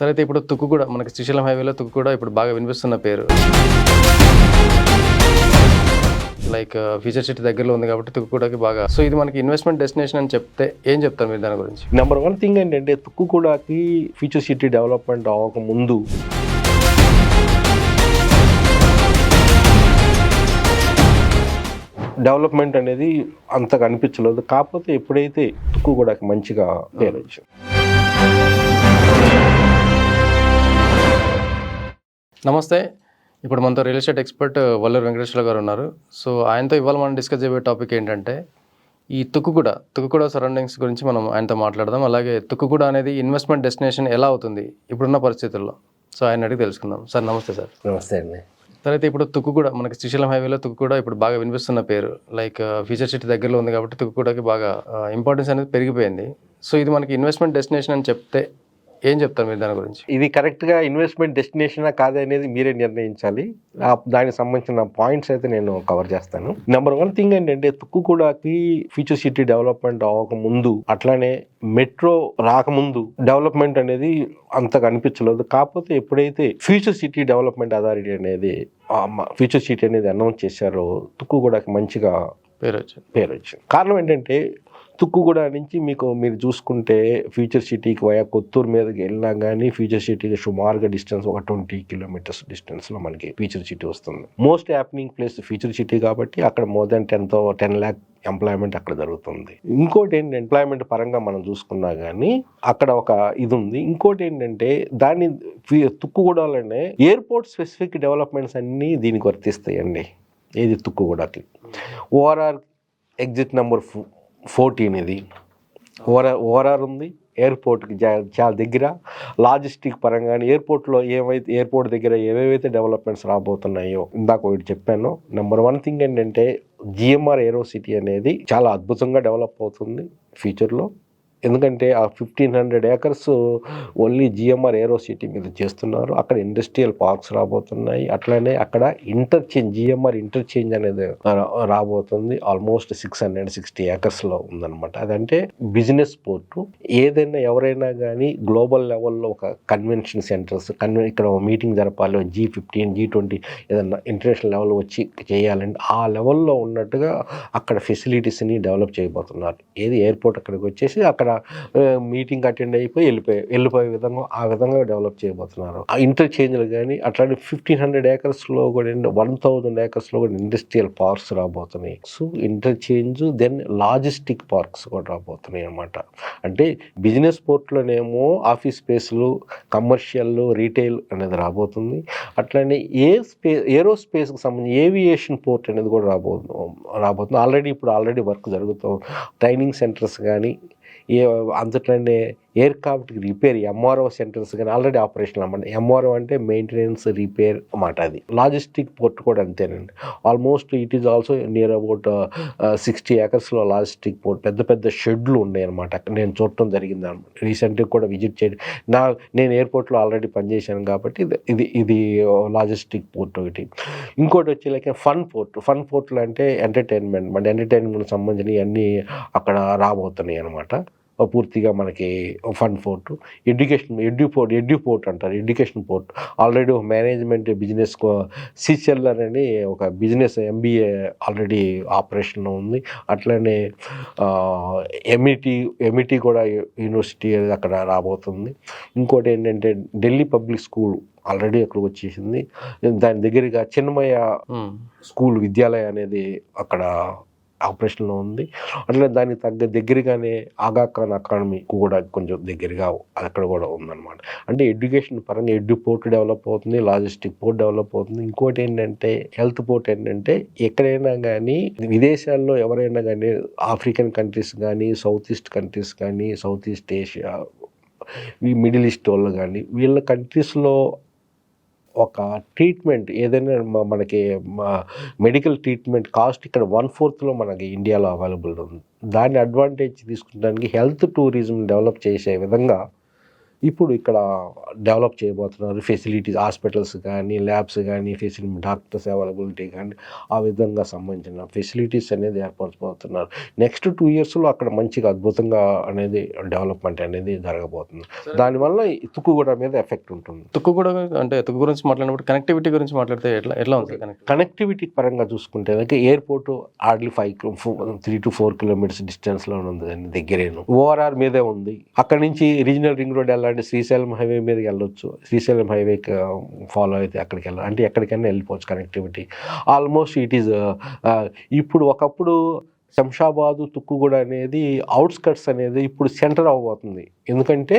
తర్వాత ఇప్పుడు తుక్కు కూడా మనకి శ్రీశైలం హైవేలో తుక్కు కూడా ఇప్పుడు బాగా వినిపిస్తున్న పేరు. లైక్ ఫ్యూచర్ సిటీ దగ్గరలో ఉంది కాబట్టి తుక్కుగూడకి బాగా. సో ఇది మనకి ఇన్వెస్ట్మెంట్ డెస్టినేషన్ అని చెప్తే ఏం చెప్తారు మీరు దాని గురించి? నెంబర్ వన్ థింగ్ ఏంటంటే తుక్కుగూడకి ఫ్యూచర్ సిటీ డెవలప్మెంట్ అవ్వక ముందు డెవలప్మెంట్ అనేది అంతగా అనిపించలేదు. కాకపోతే ఎప్పుడైతే తుక్కుగూడకి మంచిగా పేరు వచ్చింది. నమస్తే. ఇప్పుడు మనతో real estate expert Valluru Venkateswara గారు ఉన్నారు. సో ఆయనతో ఇవాళ మనం డిస్కస్ చేయబోయే టాపిక్ ఏంటంటే ఈ తుక్కుగూడ తుక్కుగూడ సరౌండింగ్స్ గురించి మనం ఆయనతో మాట్లాడదాం. అలాగే తుక్కుగూడ అనేది ఇన్వెస్ట్మెంట్ డెస్టినేషన్ ఎలా అవుతుంది ఇప్పుడున్న పరిస్థితుల్లో? సో ఆయన అడిగి తెలుసుకుందాం. సార్ నమస్తే సార్. నమస్తే అండి. తర్వాత ఇప్పుడు తుక్కుగూడ మనకి శ్రీశైలం హైవేలో తుక్కుగూడ ఇప్పుడు బాగా వినిపిస్తున్న పేరు. లైక్ ఫ్యూచర్ సిటీ దగ్గరలో ఉంది కాబట్టి తుక్కుగూడకి బాగా ఇంపార్టెన్స్ అనేది పెరిగిపోయింది. సో ఇది మనకి ఇన్వెస్ట్మెంట్ డెస్టినేషన్ అని చెప్తే ఏం చెప్తారు మీరు దాని గురించి? ఇది కరెక్ట్గా ఇన్వెస్ట్మెంట్ డెస్టినేషనా కాదా అనేది మీరే నిర్ణయించాలి. దానికి సంబంధించిన పాయింట్స్ అయితే నేను కవర్ చేస్తాను. నెంబర్ వన్ థింగ్ ఏంటంటే తుక్కుగూడకి ఫ్యూచర్ సిటీ డెవలప్మెంట్ అవ్వక ముందు అట్లానే మెట్రో రాకముందు డెవలప్మెంట్ అనేది అంతగా అనిపించలేదు. కాకపోతే ఎప్పుడైతే ఫ్యూచర్ సిటీ డెవలప్మెంట్ అథారిటీ అనేది ఫ్యూచర్ సిటీ అనేది అనౌన్స్ చేశారో తుక్కుగూడకి మంచిగా పేరు వచ్చింది. పేరు వచ్చింది. కారణం ఏంటంటే తుక్కుగూడ నుంచి మీకు మీరు చూసుకుంటే ఫ్యూచర్ సిటీకి వయా కొత్తూరు మీదకి వెళ్ళినా కానీ ఫ్యూచర్ సిటీకి సుమారుగా డిస్టెన్స్ ఒక ట్వంటీ కిలోమీటర్స్ డిస్టెన్స్లో మనకి ఫ్యూచర్ సిటీ వస్తుంది. Most happening place future city కాబట్టి అక్కడ మోర్ దాన్ టెన్తో టెన్ ల్యాక్ ఎంప్లాయ్మెంట్ అక్కడ జరుగుతుంది. ఇంకోటి ఏంటి ఎంప్లాయ్మెంట్ పరంగా మనం చూసుకున్నా కానీ అక్కడ ఒక ఇది ఉంది. ఇంకోటి ఏంటంటే దాన్ని తుక్కుగూడలోనే ఎయిర్పోర్ట్ స్పెసిఫిక్ డెవలప్మెంట్స్ అన్నీ దీనికి వర్తిస్తాయండి. ఏది తుక్కుగూడకి ఓఆర్ఆర్ ఎగ్జిట్ నెంబర్ ఫోర్టీన్ ఇది ఓర ఓరార్ ఉంది. ఎయిర్పోర్ట్కి చాలా దగ్గర. లాజిస్టిక్ పరంగా ఎయిర్పోర్ట్లో ఏమైతే ఎయిర్పోర్ట్ దగ్గర ఏవేవైతే డెవలప్మెంట్స్ రాబోతున్నాయో ఇందాక ఒకటి చెప్పాను. నెంబర్ వన్ థింగ్ ఏంటంటే జిఎంఆర్ ఏరో సిటీ అనేది చాలా అద్భుతంగా డెవలప్ అవుతుంది ఫ్యూచర్లో ఎందుకంటే ఆ fifteen hundred acres only GMR aero city మీద చేస్తున్నారు. అక్కడ ఇండస్ట్రియల్ పార్క్స్ రాబోతున్నాయి. అట్లనే అక్కడ ఇంటర్చేంజ్ జిఎంఆర్ ఇంటర్చేంజ్ అనేది రాబోతుంది. ఆల్మోస్ట్ సిక్స్ హండ్రెడ్ సిక్స్టీ ఏకర్స్లో ఉందన్నమాట. అదంటే బిజినెస్ పోర్టు ఏదైనా ఎవరైనా కానీ గ్లోబల్ లెవెల్లో ఒక కన్వెన్షన్ సెంటర్స్ కన్వెన్ ఇక్కడ మీటింగ్ జరపాలి. జీ ఫిఫ్టీన్ జీ ట్వంటీ ఏదన్నా ఇంటర్నేషనల్ లెవెల్ వచ్చి చేయాలంటే ఆ లెవెల్లో ఉన్నట్టుగా అక్కడ ఫెసిలిటీస్ని డెవలప్ చేయబోతున్నారు. ఏది ఎయిర్పోర్ట్ అక్కడికి వచ్చేసి అక్కడ మీటింగ్ అటెండ్ అయిపోయి వెళ్ళిపోయి వెళ్ళిపోయే విధంగా ఆ విధంగా డెవలప్ చేయబోతున్నారు. ఆ ఇంటర్చేంజ్లు కానీ అట్లాంటి ఫిఫ్టీన్ హండ్రెడ్ ఏకర్స్లో కూడా వన్ థౌజండ్ ఏకర్స్లో కూడా ఇండస్ట్రియల్ పార్క్స్ రాబోతున్నాయి. So interchange then logistic parks కూడా రాబోతున్నాయి అన్నమాట. అంటే బిజినెస్ పోర్ట్లోనేమో ఆఫీస్ స్పేస్లు కమర్షియల్ రీటైల్ అనేది రాబోతుంది. అట్లానే ఏ స్పే ఏరో స్పేస్కి సంబంధించి ఏవియేషన్ పోర్ట్ అనేది కూడా రాబో రాబోతుంది. ఆల్రెడీ ఇప్పుడు ఆల్రెడీ వర్క్ జరుగుతుంది ట్రైనింగ్ సెంటర్స్ కానీ ఏ అంతట్లోనే ఎయిర్క్రాఫ్ట్కి రిపేర్ ఎంఆర్ఓ సెంటర్స్ కానీ ఆల్రెడీ ఆపరేషన్ అన్నమాట. ఎంఆర్ఓ అంటే మెయింటెనెన్స్ రిపేర్ అన్నమాట అది. లాజిస్టిక్ పోర్ట్ కూడా అంతేనండి. Almost it is also near about sixty ఏకర్స్లో logistic port. పెద్ద పెద్ద షెడ్లు ఉన్నాయి అనమాట నేను చూడటం జరిగింది అనమాట రీసెంట్గా కూడా విజిట్ చేయడం. నా నేను ఎయిర్పోర్ట్లో ఆల్రెడీ పనిచేశాను కాబట్టి ఇది- ఇది ఇది uh, లాజిస్టిక్ పోర్ట్ ఒకటి. ఇంకోటి వచ్చి లైక్ ఫన్ పోర్ట్ ఫన్ పోర్ట్లు అంటే ఎంటర్టైన్మెంట్ మన ఎంటర్టైన్మెంట్ సంబంధించినవి అన్నీ అక్కడ రాబోతున్నాయి అనమాట పూర్తిగా మనకి fun port. Education edu port edu port అంటారు ఎడ్యుకేషన్ పోర్ట్ ఆల్రెడీ ఒక మేనేజ్మెంట్ బిజినెస్ సిచెల్లర్ అని ఒక బిజినెస్ ఎంబీఏ ఆల్రెడీ ఆపరేషన్లో ఉంది. అట్లనే ఎంఈటీ ఎంఈటీ కూడా యూనివర్సిటీ అనేది అక్కడ రాబోతుంది. ఇంకోటి ఏంటంటే ఢిల్లీ పబ్లిక్ స్కూల్ ఆల్రెడీ అక్కడికి వచ్చేసింది. దాని దగ్గరగా చిన్మయ. స్కూల్ విద్యాలయ అనేది అక్కడ ఆపరేషన్లో ఉంది. అట్లనే దానికి తగ్గ దగ్గరగానే ఆగాఖాన్ అకాడమీ కూడా కొంచెం దగ్గరగా అక్కడ కూడా ఉందన్నమాట. అంటే ఎడ్యుకేషన్ పరంగా ఎడ్యు పోర్ట్ డెవలప్ అవుతుంది లాజిస్టిక్ పోర్ట్ డెవలప్ అవుతుంది. ఇంకోటి ఏంటంటే హెల్త్ పోర్ట్ ఏంటంటే ఎక్కడైనా కానీ విదేశాల్లో ఎవరైనా కానీ ఆఫ్రికన్ కంట్రీస్ కానీ సౌత్ ఈస్ట్ కంట్రీస్ కానీ సౌత్ ఈస్ట్ ఏషియా ఈ మిడిల్ ఈస్ట్ వాళ్ళు కానీ వీళ్ళ కంట్రీస్లో ఒక ట్రీట్మెంట్ ఏదైనా మనకి మెడికల్ ట్రీట్మెంట్ కాస్ట్ ఇక్కడ వన్ ఫోర్త్లో మనకి ఇండియాలో అవైలబుల్ ఉంది. దాన్ని అడ్వాంటేజ్ తీసుకుంటానికి హెల్త్ టూరిజం డెవలప్ చేసే విధంగా ఇప్పుడు ఇక్కడ డెవలప్ చేయబోతున్నారు ఫెసిలిటీస్ హాస్పిటల్స్ కానీ ల్యాబ్స్ కానీ ఫెసిలిటీ డాక్టర్స్ అవైలబిలిటీ కానీ ఆ విధంగా సంబంధించిన ఫెసిలిటీస్ అనేది ఏర్పరచబోతున్నారు. నెక్స్ట్ టూ ఇయర్స్లో అక్కడ మంచిగా అద్భుతంగా అనేది డెవలప్మెంట్ అనేది జరగబోతుంది. దానివల్ల తుక్కుగూడ మీద ఎఫెక్ట్ ఉంటుంది. తుక్కు కూడా అంటే తుక్కు గురించి మాట్లాడినప్పుడు కనెక్టివిటీ గురించి మాట్లాడితే ఎట్లా ఎట్లా ఉంది కనెక్ట్ కనెక్టివిటీ పరంగా చూసుకుంటే కనుక airport hardly five three to four kilometres డిస్టెన్స్లో ఉంది దగ్గరేను. ఓఆర్ఆర్ మీదే ఉంది. అక్కడ నుంచి రీజనల్ రింగ్ రోడ్ వెళ్ళాలంటే శ్రీశైలం హైవే మీదకి వెళ్ళొచ్చు. శ్రీశైలం హైవే ఫాలో అయితే అక్కడికి వెళ్ళాలి అంటే ఎక్కడికైనా వెళ్ళిపోవచ్చు కనెక్టివిటీ ఆల్మోస్ట్ ఇట్ ఈస్ ఇప్పుడు ఒకప్పుడు శంషాబాదు తుక్కుగూడ అనేది అవుట్స్కట్స్ అనేది ఇప్పుడు సెంటర్ అవ్వబోతుంది. ఎందుకంటే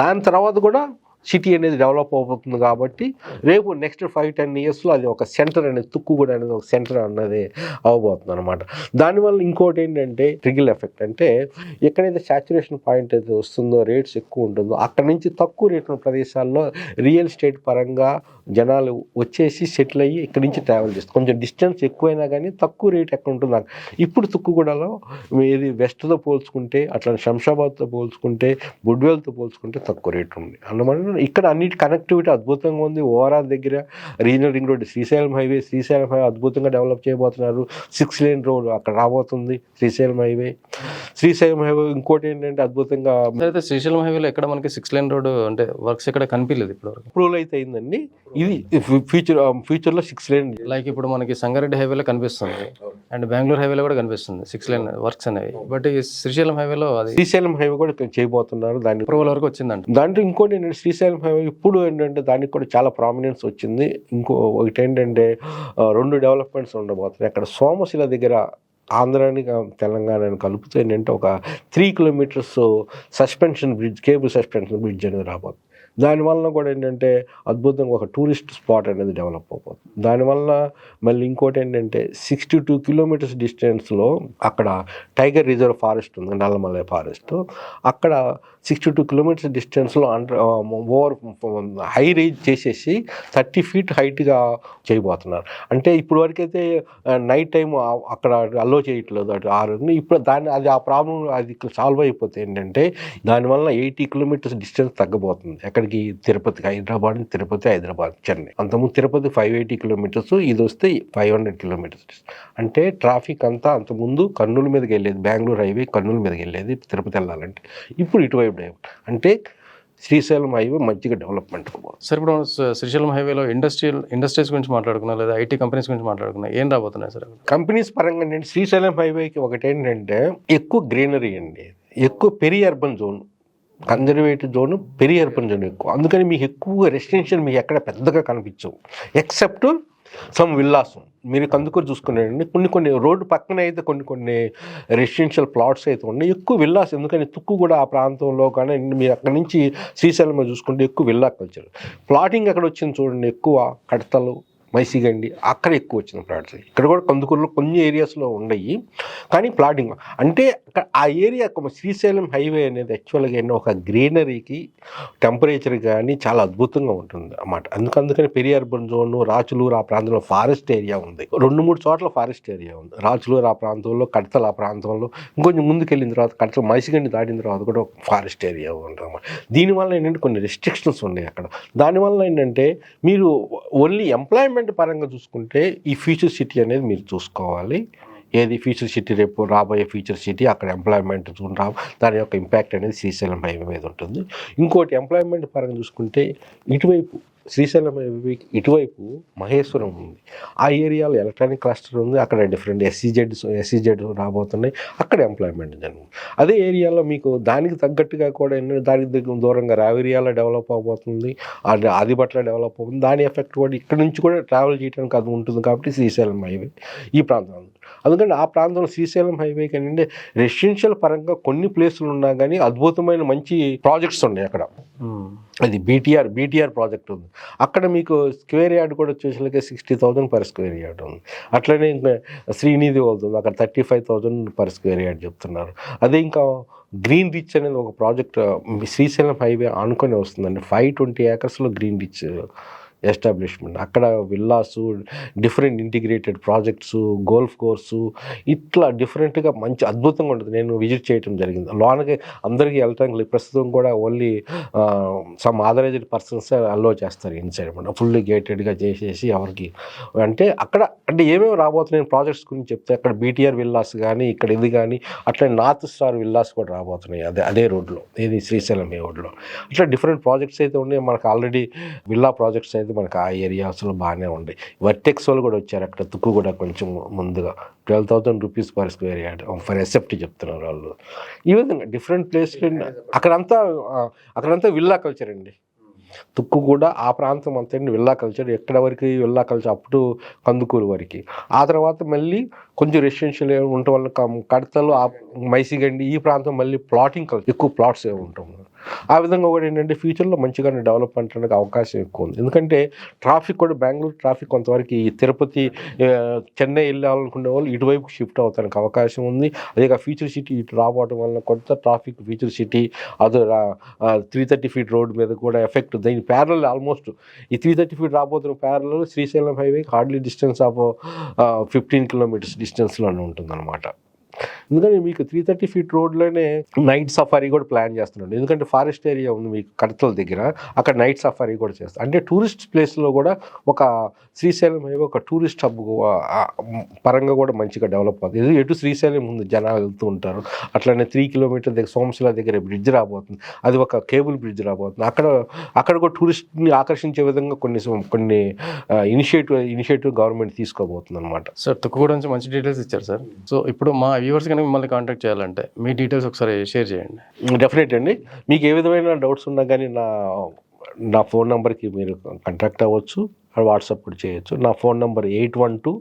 దాని తర్వాత కూడా సిటీ అనేది డెవలప్ అవుతుంది కాబట్టి రేపు నెక్స్ట్ ఫైవ్ టెన్ ఇయర్స్లో అది ఒక సెంటర్ అనేది తుక్కుగూడ అనేది ఒక సెంటర్ అన్నది అవబోతుంది అనమాట దానివల్ల ఇంకోటి ఏంటంటే ట్రిగిల్ ఎఫెక్ట్ అంటే ఎక్కడైతే సాచురేషన్ పాయింట్ అయితే వస్తుందో రేట్స్ ఎక్కువ ఉంటుందో అక్కడ నుంచి తక్కువ రేట్ ఉన్న ప్రదేశాల్లో రియల్ ఎస్టేట్ పరంగా జనాలు వచ్చేసి సెటిల్ అయ్యి ఇక్కడి నుంచి ట్రావెల్ చేస్తారు. కొంచెం డిస్టెన్స్ ఎక్కువైనా కానీ తక్కువ రేట్ ఎక్కడ ఉంటుంది ఇప్పుడు తుక్కుగూడలో ఇది వెస్ట్తో పోల్చుకుంటే అట్లా శంషాబాద్తో పోల్చుకుంటే బుడ్వేల్తో పోల్చుకుంటే తక్కువ రేట్ ఉంది. అన్నమాట ఇక్కడ అన్నిటి కనెక్టివిటీ అద్భుతంగా ఉంది. ఓఆర్ఆర్ దగ్గర regional ring road Srisailam highway Srisailam highway అద్భుతంగా డెవలప్ చేయబోతున్నారు. సిక్స్ లేన్ రోడ్ అక్కడ రాబోతుంది శ్రీశైలం హైవే శ్రీశైలం హైవే ఇంకోటి ఏంటంటే అద్భుతంగా అయితే శ్రీశైలం హైవేలో ఎక్కడ మనకి సిక్స్ లైన్ రోడ్ అంటే వర్క్స్ ఎక్కడ కనిపించలేదు ఇప్పుడు అప్రూవల్ అయితే అయిందండి ఇది ఫ్యూచర్ ఫ్యూచర్లో సిక్స్ లేన్ లైక్ ఇప్పుడు మనకి సంగారెడ్డి హైవేలో కనిపిస్తుంది. అండ్ బెంగళూరు హైవేలో కూడా కనిపిస్తుంది సిక్స్ లైన్ వర్క్స్ అనేవి. బట్ ఈ శ్రీశైలం హైవేలో అది శ్రీశైలం హైవే కూడా చేయబోతున్నారు. దాన్ని అప్రూవల్ వరకు వచ్చిందంట. దాంట్లో ఇంకోటి ఏంటంటే శ్రీశైలం హైవే ఇప్పుడు ఏంటంటే దానికి కూడా చాలా ప్రామినెన్స్ వచ్చింది. ఇంకో ఒకటి ఏంటంటే రెండు డెవలప్మెంట్స్ ఉండబోతున్నాయి. అక్కడ సోమశిల దగ్గర ఆంధ్రాని తెలంగాణని కలుపుతూ ఏంటంటే ఒక three kilometres suspension bridge cable suspension bridge అనేది రాబోతుంది. దానివల్ల కూడా ఏంటంటే అద్భుతంగా ఒక టూరిస్ట్ స్పాట్ అనేది డెవలప్ అయిపోతుంది దానివల్ల మళ్ళీ ఇంకోటి ఏంటంటే సిక్స్టీ టూ కిలోమీటర్స్ డిస్టెన్స్లో అక్కడ టైగర్ రిజర్వ్ ఫారెస్ట్ ఉంది నల్లమలై ఫారెస్ట్. అక్కడ సిక్స్టీ టూ కిలోమీటర్స్ డిస్టెన్స్లో అండర్ ఓవర్ హై రేంజ్ చేసేసి థర్టీ ఫీట్ హైట్గా చేయబోతున్నారు. అంటే ఇప్పుడు వరకైతే నైట్ టైం అక్కడ అలో చేయట్లేదు అటు ఆరు ఇప్పుడు దాన్ని అది ఆ ప్రాబ్లం అది సాల్వ్ అయిపోతే ఏంటంటే దానివల్ల ఎయిటీ కిలోమీటర్స్ డిస్టెన్స్ తగ్గబోతుంది. ఎక్కడికి తిరుపతికి హైదరాబాద్ తిరుపతి హైదరాబాద్ చెన్నై. అంతకుముందు తిరుపతి ఫైవ్ ఎయిటీ కిలోమీటర్స్ ఇది వస్తే ఫైవ్ హండ్రెడ్ కిలోమీటర్స్ అంటే ట్రాఫిక్ అంతా అంతకుముందు కర్నూలు మీదకి వెళ్ళేది బెంగళూరు హైవే కర్నూలు మీదకి వెళ్ళేది తిరుపతి వెళ్ళాలంటే. ఇప్పుడు ఇటువైపు డైవర్ట్. అంటే శ్రీశైలం హైవే మంచిగా డెవలప్మెంట్ సార్ ఇప్పుడు శ్రీశైలం హైవేలో ఇండస్ట్రియల్ ఇండస్ట్రీస్ గురించి మాట్లాడుకున్నా లేదా ఐటీ కంపెనీస్ గురించి మాట్లాడుకున్నా ఏం రాబోతున్నాయి సార్? కంపెనీస్ పరంగా ఏంటంటే శ్రీశైలం హైవేకి ఒకటి ఏంటంటే ఎక్కువ గ్రీనరీ అండి. ఎక్కువ peri urban zone. Conservative zone peri urban zone ఎక్కువ. అందుకని మీకు ఎక్కువ రెసిడెన్షియల్ మీకు ఎక్కడ పెద్దగా కనిపించవు. ఎక్సెప్ట్ సమ్ విల్లాస్ మీరు కందుకూరు చూసుకున్నారండి. కొన్ని కొన్ని రోడ్డు పక్కన అయితే కొన్ని కొన్ని రెసిడెన్షియల్ ప్లాట్స్ అయితే ఉన్నాయి. ఎక్కువ విల్లాస్ ఎందుకని తుక్కు కూడా ఆ ప్రాంతంలో కానీ మీరు అక్కడ నుంచి శ్రీశైలం చూసుకుంటే ఎక్కువ విల్లా కల్చర్ ప్లాటింగ్ అక్కడ వచ్చింది చూడండి. ఎక్కువ కడతలు మైసిగండి అక్కడ ఎక్కువ వచ్చిన ప్లాట్స్ ఇక్కడ కూడా కందుకూరులో కొన్ని ఏరియాస్లో ఉన్నాయి. కానీ ప్లాటింగ్ అంటే అక్కడ ఆ ఏరియా ఒక శ్రీశైలం హైవే అనేది యాక్చువల్గా ఏంటో ఒక గ్రీనరీకి టెంపరేచర్ కానీ చాలా అద్భుతంగా ఉంటుంది అన్నమాట. అందుకని పెరి అర్బన్ జోన్ రాచులూరు ఆ ప్రాంతంలో ఫారెస్ట్ ఏరియా ఉంది. రెండు మూడు చోట్ల ఫారెస్ట్ ఏరియా ఉంది. రాచులూరు ఆ ప్రాంతంలో కడతల ఆ ప్రాంతంలో ఇంకొంచెం ముందుకు వెళ్ళిన తర్వాత కడతల మైసిగండి దాటిన తర్వాత కూడా ఒక ఫారెస్ట్ ఏరియా ఉంటుంది అన్నమాట. దీనివల్ల ఏంటంటే కొన్ని రెస్ట్రిక్షన్స్ ఉన్నాయి అక్కడ. దానివల్ల ఏంటంటే మీరు ఓన్లీ ఎంప్లాయ్మెంట్ పరంగా చూసుకుంటే ఈ ఫ్యూచర్ సిటీ అనేది మీరు చూసుకోవాలి. ఏది ఫ్యూచర్ సిటీ రేపు రాబోయే ఫ్యూచర్ సిటీ అక్కడ ఎంప్లాయ్మెంట్ రా దాని యొక్క ఇంపాక్ట్ అనేది శ్రీశైలం హైవే మీద ఉంటుంది. ఇంకోటి ఎంప్లాయ్మెంట్ పరంగా చూసుకుంటే ఇటువైపు శ్రీశైలం ఇటువైపు మహేశ్వరం ఉంది. ఆ ఏరియాలో ఎలక్ట్రానిక్ క్లస్టర్ ఉంది. అక్కడ డిఫరెంట్ ఎస్సీజెడ్ ఎస్సీజెడ్ రాబోతున్నాయి. అక్కడ ఎంప్లాయ్మెంట్ జరుగుతుంది. అదే ఏరియాలో మీకు దానికి తగ్గట్టుగా కూడా ఎన్నో దానికి దగ్గర దూరంగా రావేరియాలో డెవలప్ అవబోతుంది. అది ఆదిబట్ల డెవలప్ అవుతుంది. దాని ఎఫెక్ట్ కూడా ఇక్కడ నుంచి కూడా ట్రావెల్ చేయడానికి అది ఉంటుంది కాబట్టి శ్రీశైలం హైవే ఈ ప్రాంతంలో. అందుకని ఆ ప్రాంతంలో శ్రీశైలం హైవేకి ఏంటంటే రెసిడెన్షియల్ పరంగా కొన్ని ప్లేసులు ఉన్నా కానీ అద్భుతమైన మంచి ప్రాజెక్ట్స్ ఉన్నాయి అక్కడ. అది బీటీఆర్ బీటీఆర్ ప్రాజెక్ట్ ఉంది. అక్కడ మీకు స్క్వేర్ యార్డ్ కూడా వచ్చేసరికి sixty thousand per square yard ఉంది. అట్లనే ఇంకా శ్రీనిధి వెళ్తుంది అక్కడ thirty five thousand per square yard చెప్తున్నారు. అదే ఇంకా గ్రీన్ రిచ్ అనేది ఒక ప్రాజెక్ట్ శ్రీశైలం హైవే ఆనుకొని వస్తుందండి. ఫైవ్ ట్వంటీ ఏకర్స్లో గ్రీన్ రిచ్ ఎస్టాబ్లిష్మెంట్. అక్కడ villas different integrated projects golf course ఇట్లా డిఫరెంట్గా మంచి అద్భుతంగా ఉంటుంది. నేను విజిట్ చేయడం జరిగింది. లోనకి అందరికీ వెళ్ళటానికి ప్రస్తుతం కూడా only some authorised persons allow చేస్తారు ఇన్సైడ్ అనమాట ఫుల్లీ గేటెడ్గా చేసేసి ఎవరికి అంటే అక్కడ అంటే ఏమేమి రాబోతున్నాయి ప్రాజెక్ట్స్ గురించి చెప్తే అక్కడ బీటీఆర్ విల్లాస్ కానీ ఇక్కడ ఇది కానీ అట్లా నార్త్ స్టార్ విల్లాస్ కూడా రాబోతున్నాయి అదే అదే రోడ్లో. ఇది శ్రీశైలం ఏ రోడ్లో. అట్లా డిఫరెంట్ ప్రాజెక్ట్స్ అయితే ఉన్నాయి. మనకు ఆల్రెడీ విల్లా ప్రాజెక్ట్స్ అయితే మనకు ఆ ఏరియాస్లో బాగానే ఉన్నాయి వర్టెక్స్ వాళ్ళు కూడా వచ్చారు అక్కడ తుక్కు కూడా కొంచెం ముందుగా. Twelve thousand rupees per square yard for accept చెప్తున్నారు వాళ్ళు. ఈ విధంగా డిఫరెంట్ ప్లేస్ అక్కడంతా అక్కడంతా విల్లా కల్చర్ అండి. తుక్కు కూడా ఆ ప్రాంతం అంతా విల్లా కల్చర్ ఎక్కడ వరకు విల్లా కల్చర్ అప్పుడు కందుకూరు వరకు. ఆ తర్వాత మళ్ళీ కొంచెం రెసిడెన్షియల్ ఉండటం వల్ల కడతలు ఆ మైసిగండి ఈ ప్రాంతం మళ్ళీ ప్లాటింగ్ కల్చర్ ఎక్కువ ప్లాట్స్ ఉంటాం. ఆ విధంగా కూడా ఏంటంటే ఫ్యూచర్లో మంచిగానే డెవలప్మెంట్ అనేది అవకాశం ఎక్కువ ఉంది. ఎందుకంటే ట్రాఫిక్ కూడా బెంగళూరు ట్రాఫిక్ కొంతవరకు ఈ తిరుపతి చెన్నై వెళ్ళాలనుకునే వాళ్ళు ఇటువైపు షిఫ్ట్ అవుతానికి అవకాశం ఉంది. అదే ఫ్యూచర్ సిటీ ఇటు రావడం వల్ల కొంత ట్రాఫిక్ ఫ్యూచర్ సిటీ అదో త్రీ థర్టీ ఫీట్ రోడ్ మీద కూడా ఎఫెక్ట్ దీని ప్యారల్ ఆల్మోస్ట్ ఈ త్రీ థర్టీ ఫీట్ రాబోతున్న parallel Srisailam highway hardly distance of fifteen kilometres డిస్టెన్స్లోనే ఉంటుందన్నమాట. ఎందుకంటే మీకు త్రీ థర్టీ ఫీట్ రోడ్లోనే నైట్ సఫారీ కూడా ప్లాన్ చేస్తున్నాడు. ఎందుకంటే ఫారెస్ట్ ఏరియా ఉంది మీకు కడతల దగ్గర అక్కడ నైట్ సఫారీ కూడా చేస్తారు అంటే టూరిస్ట్ ప్లేస్లో కూడా ఒక శ్రీశైలం హైవే ఒక టూరిస్ట్ హబ్ పరంగా కూడా మంచిగా డెవలప్ అవుతుంది. ఇది ఎటు శ్రీశైలం ఉంది జనాలు వెళ్తూ ఉంటారు. అట్లనే త్రీ కిలోమీటర్ దగ్గర సోమశిల దగ్గర బ్రిడ్జ్ రాబోతుంది. అది ఒక కేబుల్ బ్రిడ్జ్ రాబోతుంది. అక్కడ అక్కడ కూడా టూరిస్ట్ని ఆకర్షించే విధంగా కొన్ని కొన్ని ఇనిషియేటివ్ ఇనిషియేటివ్ గవర్నమెంట్ తీసుకోబోతుంది అనమాట సార్ తక్కువ గురించి మంచి డీటెయిల్స్ ఇచ్చారు సార్. సో ఇప్పుడు మా వ్యూవర్స్ కనుక మిమ్మల్ని కాంటాక్ట్ చేయాలంటే మీ డీటెయిల్స్ ఒకసారి షేర్ చేయండి. డెఫినెట్ అండి. మీకు ఏ విధమైన డౌట్స్ ఉన్నా కానీ నా నా ఫోన్ నెంబర్కి మీరు కాంటాక్ట్ అవ్వచ్చు. వాట్సాప్ కూడా చేయొచ్చు. నా phone number eight one two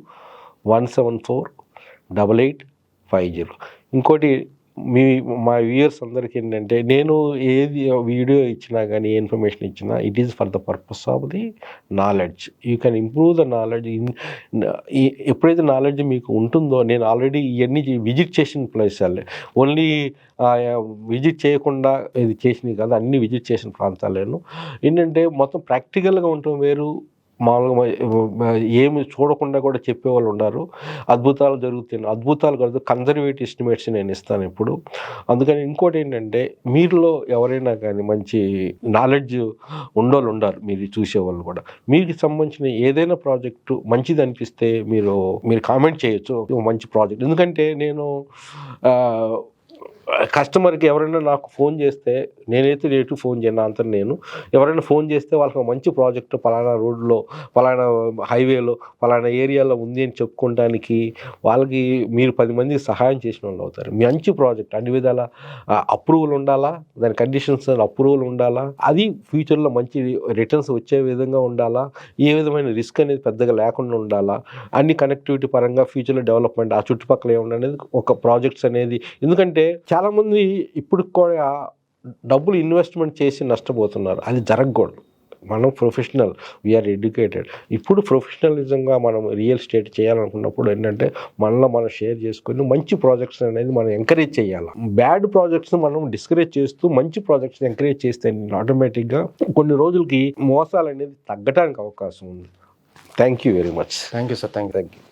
one seven four double eight five zero ఇంకోటి మీ మా వ్యూయర్స్ అందరికీ ఏంటంటే నేను ఏది వీడియో ఇచ్చినా కానీ ఏ ఇన్ఫర్మేషన్ ఇచ్చినా it is for the purpose of the knowledge you can improve the knowledge in ఎప్పుడైతే నాలెడ్జ్ మీకు ఉంటుందో నేను ఆల్రెడీ ఇవన్నీ విజిట్ చేసిన ప్లేసాలే ఓన్లీ విజిట్ చేయకుండా ఇది చేసినవి కాదు అన్ని విజిట్ చేసిన ప్రాంతాలేను ఏంటంటే మొత్తం ప్రాక్టికల్గా ఉండటం వేరు మామూలుగా ఏమి చూడకుండా కూడా చెప్పేవాళ్ళు ఉన్నారు. అద్భుతాలు జరుగుతున్నాయి. అద్భుతాలు కాదు కన్జర్వేటివ్ ఎస్టిమేట్స్ నేను ఇస్తాను ఇప్పుడు. అందుకని ఇంకోటి ఏంటంటే మీరులో ఎవరైనా కానీ మంచి నాలెడ్జ్ ఉండోళ్ళు ఉండారు మీరు చూసేవాళ్ళు కూడా. మీకు సంబంధించిన ఏదైనా ప్రాజెక్టు మంచిది అనిపిస్తే మీరు మీరు కామెంట్ చేయొచ్చు. మంచి ప్రాజెక్ట్ ఎందుకంటే నేను కస్టమర్కి ఎవరైనా నాకు ఫోన్ చేస్తే నేనైతే రేటు ఫోన్ చేయను అంత నేను. ఎవరైనా ఫోన్ చేస్తే వాళ్ళకి మంచి ప్రాజెక్ట్ పలానా రోడ్లో పలానా హైవేలో పలానా ఏరియాలో ఉంది అని చెప్పుకోవడానికి వాళ్ళకి మీరు పది మందికి సహాయం చేసిన వాళ్ళు అవుతారు. మంచి ప్రాజెక్ట్ అన్ని విధాల అప్రూవల్ ఉండాలా దాని కండిషన్స్ అప్రూవల్ ఉండాలా అది ఫ్యూచర్లో మంచి రిటర్న్స్ వచ్చే విధంగా ఉండాలా ఏ విధమైన రిస్క్ అనేది పెద్దగా లేకుండా ఉండాలా అన్ని కనెక్టివిటీ పరంగా ఫ్యూచర్లో డెవలప్మెంట్ ఆ చుట్టుపక్కల ఏముండనేది ఒక ప్రాజెక్ట్స్ అనేది. ఎందుకంటే చాలామంది ఇప్పుడు కూడా డబ్బులు ఇన్వెస్ట్మెంట్ చేసి నష్టపోతున్నారు. అది జరగకూడదు. మనం ప్రొఫెషనల్ వీఆర్ ఎడ్యుకేటెడ్ ఇప్పుడు ప్రొఫెషనలిజంగా మనం రియల్ ఎస్టేట్ చేయాలనుకున్నప్పుడు ఏంటంటే మనలో మనం షేర్ చేసుకొని మంచి ప్రాజెక్ట్స్ అనేది మనం ఎంకరేజ్ చేయాలి? బ్యాడ్ ప్రాజెక్ట్స్ మనం డిస్కరేజ్ చేస్తూ మంచి ప్రాజెక్ట్స్ ఎంకరేజ్ చేస్తే ఆటోమేటిక్గా కొన్ని రోజులకి మోసాలు అనేది తగ్గడానికి అవకాశం ఉంది. Thank you very much thank you sir thank you thank you